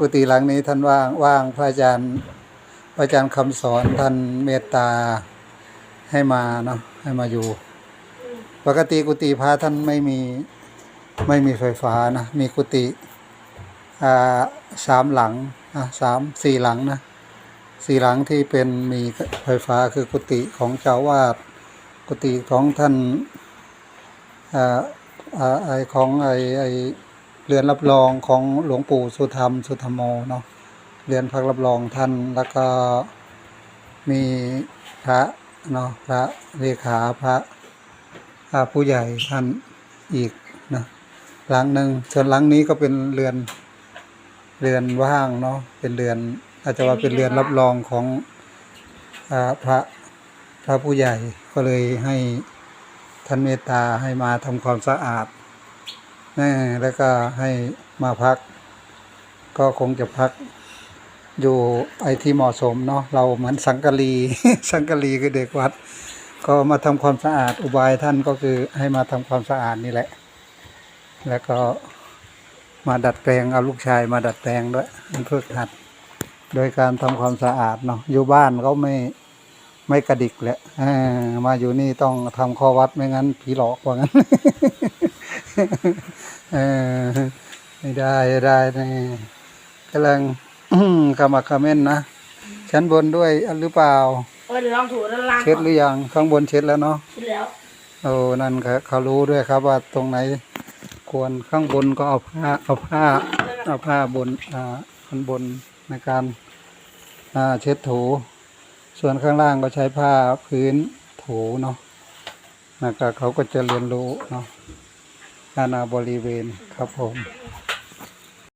กุฏิหลังนี้ท่านว่างว่างพระอาจารย์พระอาจารย์คำสอนท่านเมตตาให้มาเนาะให้มาอยู่ ปกติกุฏิพระท่านไม่มีไม่มีไฟฟ้านะมีกุฏิอ่าสามหลังอะสามสี่หลังนะสี่หลังที่เป็นมีไฟฟ้าคือกุฏิของเจ้าวาดกุฏิของท่านอ่าอ่าไอของไอไอ เรือนรับรองของหลวงปู่สุธรรมสุธรรมโมเนาะเรือนพักรับรองท่านแล้วก็มีพระเนาะพระเลขาพระผู้ใหญ่ท่านอีกนะหลังหนึ่งส่วนหลังนี้ก็เป็นเรือนเรือนว่างเนาะเป็นเรือนอาจจะว่าเป็นเรือนรับรองของอพระพระผู้ใหญ่ก็เลยให้ท่านเมตตาให้มาทำความสะอาด แล้วก็ให้มาพัก ก็คงจะพักอยู่ไอที่เหมาะสมเนาะเราเหมือนสังกะรีสังกะรีคือเด็กวัด ก็มาทำความสะอาดอุบายท่านก็คือให้มาทำความสะอาดนี่แหละ แล้วก็มาดัดแปลงเอาลูกชายมาดัดแปลงด้วยมันฝึกหัด โดยการทำความสะอาดเนาะอยู่บ้านก็ไม่ไม่กระดิกแหละมาอยู่นี่ต้องทำข้อวัดไม่งั้นผีหลอกว่างั้น ไม่ได้ไม่ได้นี่กำลังขมักเขม้นนะชั้นบนด้วยหรือเปล่าเออเดี๋ยวลองถูด้านล่างเช็ดหรือยังข้างบนเช็ดแล้วเนาะเช็ดแล้วโอ้นั่นเขาเขารู้ด้วยครับว่าตรงไหน ควรข้างบนก็เอาผ้าเอาผ้าเอาผ้าบนอ่าข้างบนในการอ่าเช็ดถู ส่วนข้างล่างก็ใช้ผ้าพื้นถูเนาะแล้วก็เขาก็จะเรียนรู้เนาะ นานาบริเวณครับผม